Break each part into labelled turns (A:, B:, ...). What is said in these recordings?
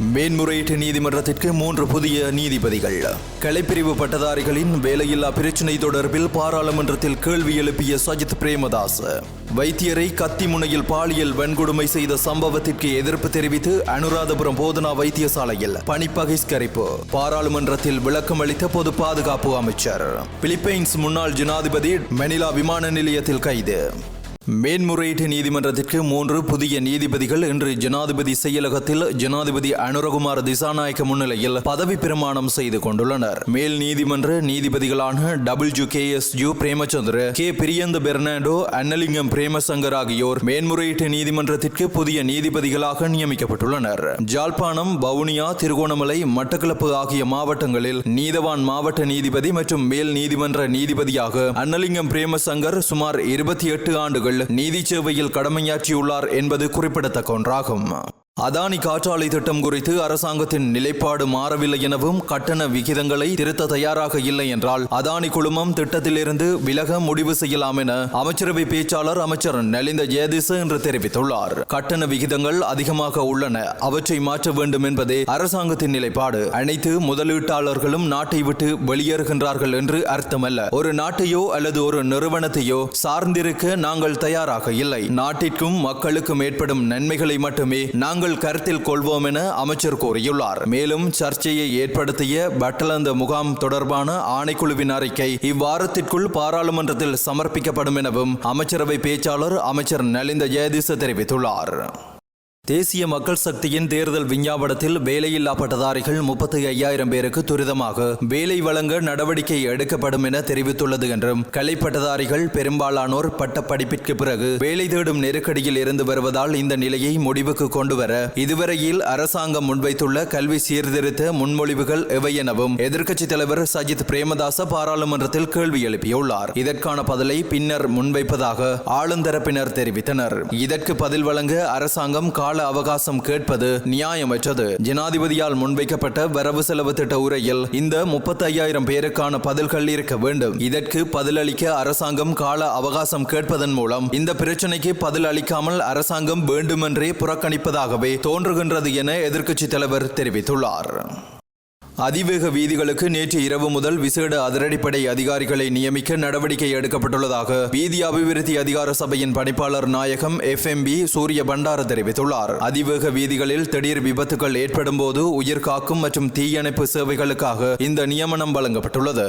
A: மேன்முறையீட்டு நீதிமன்றத்திற்கு மூன்று புதிய நீதிபதிகள். கலைப்பிரிவு பட்டதாரிகளின் வேலையில்லா பிரச்சினை தொடர்பில் பாராளுமன்றத்தில் கேள்வி எழுப்பிய சஜித் பிரேமதாஸ் வைத்தியரை கத்தி முனையில் பாலியல் வன்கொடுமை செய்த சம்பவத்திற்கு எதிர்ப்பு தெரிவித்து அனுராதபுரம் போதனா வைத்தியசாலையில் பணி பகிஷ்கரிப்பு. பாராளுமன்றத்தில் விளக்கம் அளித்த பொது பாதுகாப்பு அமைச்சர். பிலிப்பைன்ஸ் முன்னாள் ஜனாதிபதி மணிலா விமான நிலையத்தில் கைது. மேன்முறையீட்டு நீதிமன்றத்திற்கு மூன்று புதிய நீதிபதிகள் இன்று ஜனாதிபதி செயலகத்தில் ஜனாதிபதி அனுரகுமார் திசாநாயக்க முன்னிலையில் பதவி பிரமாணம் செய்து கொண்டுள்ளனர். மேல் நீதிமன்ற நீதிபதிகளான W K S U Premachandra K Priyantha Fernando Annalingam Premashankar ஆகியோர் மேன்முறையீட்டு நீதிமன்றத்திற்கு புதிய நீதிபதிகளாக நியமிக்கப்பட்டுள்ளனர். ஜாழ்ப்பாணம் வவுனியா திருகோணமலை மட்டக்களப்பு ஆகிய மாவட்டங்களில் நீதவான் மாவட்ட நீதிபதி மற்றும் மேல் நீதிமன்ற நீதிபதியாக அன்னலிங்கம் பிரேமசங்கர் சுமார் இருபத்தி எட்டு ஆண்டுகள் நீதி சேவையில் கடமையாற்றியுள்ளார் என்பது குறிப்பிடத்தக்க ஒன்றாகும். அதானி காற்றாலை திட்டம் குறித்து அரசாங்கத்தின் நிலைப்பாடு மாறவில்லை எனவும் கட்டண விகிதங்களை திருத்த தயாராக இல்லை என்றால் அதானி குழுமம் திட்டத்திலிருந்து விலக முடிவு செய்யலாம் என அமைச்சரவை பேச்சாளர் அமைச்சர் நலிந்த ஜெயதிச என்று தெரிவித்துள்ளார். கட்டண விகிதங்கள் அதிகமாக உள்ளன. அவற்றை மாற்ற வேண்டும் என்பதே அரசாங்கத்தின் நிலைப்பாடு. அனைத்து முதலீட்டாளர்களும் நாட்டை விட்டு வெளியேறுகின்றார்கள் என்று அர்த்தமல்ல. ஒரு நாட்டையோ அல்லது ஒரு நிறுவனத்தையோ சார்ந்திருக்க நாங்கள் தயாராக இல்லை. நாட்டிற்கும் மக்களுக்கும் ஏற்படும் நன்மைகளை மட்டுமே நாங்கள் கருத்தில் கொள்வோம் என அமைச்சர் கூறியுள்ளார். மேலும் சர்ச்சையை ஏற்படுத்திய பட்டலந்த முகாம் தொடர்பான ஆணைக்குழுவின் அறிக்கை இவ்வாரத்திற்குள் பாராளுமன்றத்தில் சமர்ப்பிக்கப்படும் எனவும் அமைச்சரவை பேச்சாளர் அமைச்சர் நலிந்த ஜெயதிச தெரிவித்துள்ளார். தேசிய மக்கள் சக்தியின் தேர்தல் விஞ்ஞாபனத்தில் வேலையில்லா பட்டதாரிகள் முப்பத்தி ஐயாயிரம் பேருக்கு துரிதமாக வேலை வழங்க நடவடிக்கை எடுக்கப்படும் என தெரிவித்துள்ளது என்றும் கலை பட்டதாரிகள் பெரும்பாலானோர் பட்ட படிப்பிற்கு பிறகு வேலை தேடும் நெருக்கடியில் இருந்து வருவதால் இந்த நிலையை முடிவுக்கு கொண்டுவர இதுவரையில் அரசாங்கம் முன்வைத்துள்ள கல்வி சீர்திருத்த முன்மொழிவுகள் எவை எனவும் எதிர்க்கட்சித் தலைவர் சஜித் பிரேமதாச பாராளுமன்றத்தில் கேள்வி எழுப்பியுள்ளார். இதற்கான பதிலை பின்னர் முன்வைப்பதாக ஆளுந்தரப்பினர் தெரிவித்தனர். இதற்கு பதில் வழங்க அரசாங்கம் கால அவகாசம் கேட்பது நியாயமற்றது. ஜனாதிபதியால் முன்வைக்கப்பட்ட வரவு செலவு திட்ட உரையில் இந்த முப்பத்தி ஐயாயிரம் பேருக்கான பதில்கள் இருக்க வேண்டும். இதற்கு பதிலளிக்க அரசாங்கம் கால அவகாசம் கேட்பதன் மூலம் இந்த பிரச்சனைக்கு பதில் அளிக்காமல் அரசாங்கம் வேண்டுமென்றே புறக்கணிப்பதாகவே தோன்றுகின்றது என எதிர்க்கட்சித் தலைவர் தெரிவித்துள்ளார். அதிவேக வீதிகளுக்கு நேற்று இரவு முதல் விசேட அதிரடிப்படை அதிகாரிகளை நியமிக்க நடவடிக்கை எடுக்கப்பட்டுள்ளதாக வீதி அபிவிருத்தி அதிகார சபையின் பணிப்பாளர் நாயகம் எஃப்எம்பி சூரிய பண்டார தெரிவித்துள்ளார். அதிவேக வீதிகளில் திடீர் விபத்துகள் ஏற்படும் போது உயிர் காக்கும் மற்றும் தீயணைப்பு சேவைகளுக்காக இந்த நியமனம் வழங்கப்பட்டுள்ளது.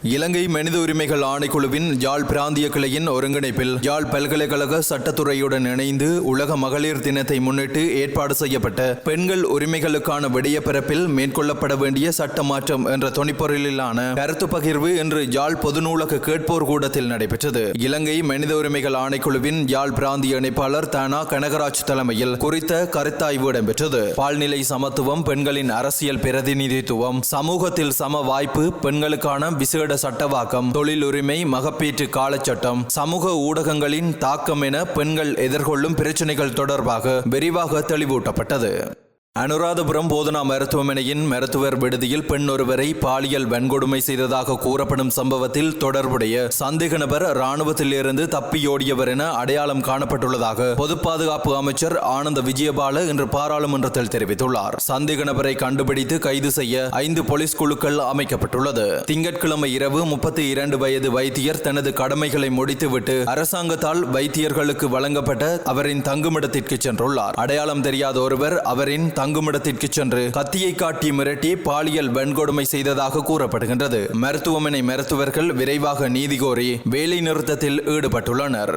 A: இலங்கை மனித உரிமைகள் ஆணைக்குழுவின் யாழ் பிராந்திய கிளையின் ஒருங்கிணைப்பில் யாழ் பல்கலைக்கழக சட்டத்துறையுடன் இணைந்து உலக மகளிர் தினத்தை முன்னிட்டு ஏற்பாடு செய்யப்பட்ட பெண்கள் உரிமைகளுக்கான விடயப்பிறப்பில் மேற்கொள்ளப்பட வேண்டிய சட்ட மாற்றம் என்ற தொனிப்பொருளிலான கருத்து பகிர்வு இன்று யாழ் பொது நூலக கேட்போர் கூடத்தில் நடைபெற்றது. இலங்கை மனித உரிமைகள் ஆணைக்குழுவின் யாழ் பிராந்திய இணைப்பாளர் தானா கனகராஜ் தலைமையில் குறித்த கருத்தாய்வு இடம்பெற்றது. பால்நிலை சமத்துவம் பெண்களின் அரசியல் பிரதிநிதித்துவம் சமூகத்தில் சம வாய்ப்பு பெண்களுக்கான விசேட சட்டவாக்கம் தொழிலுரிமை மகப்பீட்டு காலச்சட்டம் சமூக ஊடகங்களின் தாக்கம் என பெண்கள் எதிர்கொள்ளும் பிரச்சினைகள் தொடர்பாக விரிவாக தெளிவூட்டப்பட்டது. அனுராதபுரம் போதனா மருத்துவமனையின் மருத்துவர் விடுதியில் பெண் ஒருவரை பாலியல் வன்கொடுமை செய்ததாக கூறப்படும் சம்பவத்தில் தொடர்புடைய சந்தேக நபர் ராணுவத்தில் இருந்து தப்பியோடியவர் என அடையாளம் காணப்பட்டுள்ளதாக பொது பாதுகாப்பு அமைச்சர் ஆனந்த விஜயபால இன்று பாராளுமன்றத்தில் தெரிவித்துள்ளார். சந்தேக நபரை கண்டுபிடித்து கைது செய்ய ஐந்து போலீஸ் குழுக்கள் அமைக்கப்பட்டுள்ளது. திங்கட்கிழமை இரவு முப்பத்தி இரண்டு வயது வைத்தியர் தனது கடமைகளை முடித்துவிட்டு அரசாங்கத்தால் வைத்தியர்களுக்கு வழங்கப்பட்ட அவரின் தங்குமிடத்திற்கு சென்றுள்ளார். அடையாளம் தெரியாத ஒருவர் அவரின் தங்குமிடத்திற்கு சென்று கத்தியை காட்டி மிரட்டி பாலியல் வன்கொடுமை செய்ததாக கூறப்படுகின்றது. மருத்துவமனை மருத்துவர்கள் விரைவாக நீதி கோரி வேலை நிறுத்தத்தில் ஈடுபட்டுள்ளனர்.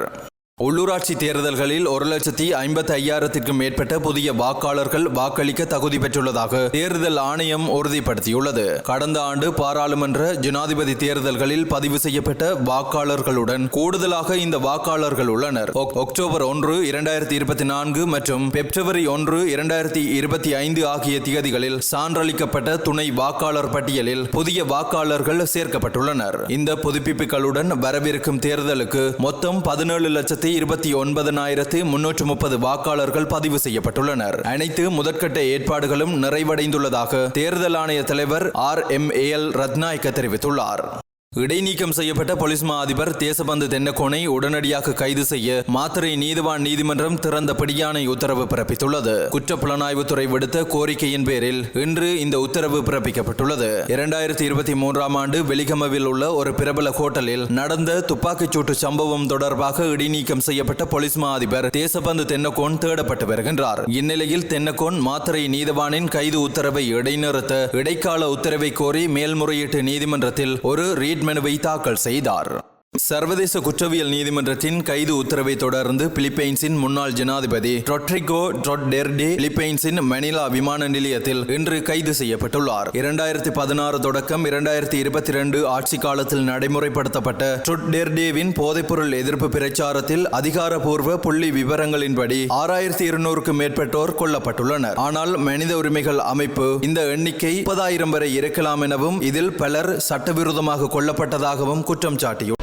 A: உள்ளூராட்சி தேர்தல்களில் ஒரு லட்சத்தி ஐம்பத்தி ஐயாயிரத்திற்கும் மேற்பட்ட புதிய வாக்காளர்கள் வாக்களிக்க தகுதி பெற்றுள்ளதாக தேர்தல் ஆணையம் உறுதிப்படுத்தியுள்ளது. கடந்த ஆண்டு பாராளுமன்ற ஜனாதிபதி தேர்தல்களில் பதிவு செய்யப்பட்ட வாக்காளர்களுடன் கூடுதலாக இந்த வாக்காளர்கள் உள்ளனர். அக்டோபர் ஒன்று இரண்டாயிரத்தி இருபத்தி நான்கு மற்றும் பிப்ரவரி ஒன்று இரண்டாயிரத்தி இருபத்தி ஐந்து ஆகிய திகதிகளில் சான்றளிக்கப்பட்ட துணை வாக்காளர் பட்டியலில் புதிய வாக்காளர்கள் சேர்க்கப்பட்டுள்ளனர். இந்த புதுப்பிப்புகளுடன் வரவிருக்கும் தேர்தலுக்கு மொத்தம் பதினேழு லட்சத்தி இருபத்தி ஒன்பதனாயிரத்து முன்னூற்று முப்பது வாக்காளர்கள் பதிவு செய்யப்பட்டுள்ளனர். அனைத்து முதற்கட்ட ஏற்பாடுகளும் நிறைவடைந்துள்ளதாக தேர்தல் ஆணைய தலைவர் R M A L Ratnayake தெரிவித்துள்ளார். இடைநீக்கம் செய்யப்பட்ட போலீஸ் மா அதிபர் தேசபந்து தென்னக்கோனை உடனடியாக கைது செய்ய மாத்திரை நீதிவான் நீதிமன்றம் திறந்த பிடியாணை உத்தரவு பிறப்பித்துள்ளது. குற்றப்புலனாய்வுத்துறை விடுத்த கோரிக்கையின் பேரில் இன்று இந்த உத்தரவு பிறப்பிக்கப்பட்டுள்ளது. இரண்டாயிரத்தி இருபத்தி மூன்றாம் ஆண்டு வெலிகமவில் உள்ள ஒரு பிரபல ஹோட்டலில் நடந்த துப்பாக்கிச்சூட்டு சம்பவம் தொடர்பாக இடைநீக்கம் செய்யப்பட்ட போலீஸ் மா அதிபர் தேசபந்து தென்னக்கோன் தேடப்பட்டு வருகின்றார். இந்நிலையில் தென்னக்கோன் மாத்திரை நீதிவானின் கைது உத்தரவை இடைநிறுத்த இடைக்கால உத்தரவை கோரி மேல்முறையீட்டு நீதிமன்றத்தில் ஒரு ரீட் மனுவை தாக்கல் செய்தார். சர்வதேச குற்றவியல் நீதிமன்றத்தின் கைது உத்தரவை தொடர்ந்து பிலிப்பைன்ஸின் முன்னாள் ஜனாதிபதி ரொட்ரிகோ ட்ரொட்டெர்டே பிலிப்பைன்ஸின் மணிலா விமான நிலையத்தில் இன்று கைது செய்யப்பட்டுள்ளார். இரண்டாயிரத்தி பதினாறு தொடக்கம் இரண்டாயிரத்தி இருபத்தி ரெண்டு ஆட்சி காலத்தில் நடைமுறைப்படுத்தப்பட்ட ட்ரொட்டெர்டேவின் போதைப்பொருள் எதிர்ப்பு பிரச்சாரத்தில் அதிகாரப்பூர்வ புள்ளி விவரங்களின்படி ஆறாயிரத்தி இருநூறுக்கும் மேற்பட்டோர் கொல்லப்பட்டுள்ளனர். ஆனால் மனித உரிமைகள் அமைப்பு இந்த எண்ணிக்கை முப்பதாயிரம் வரை இருக்கலாம் எனவும் இதில் பலர் சட்டவிரோதமாக கொல்லப்பட்டதாகவும் குற்றம் சாட்டியுள்ளது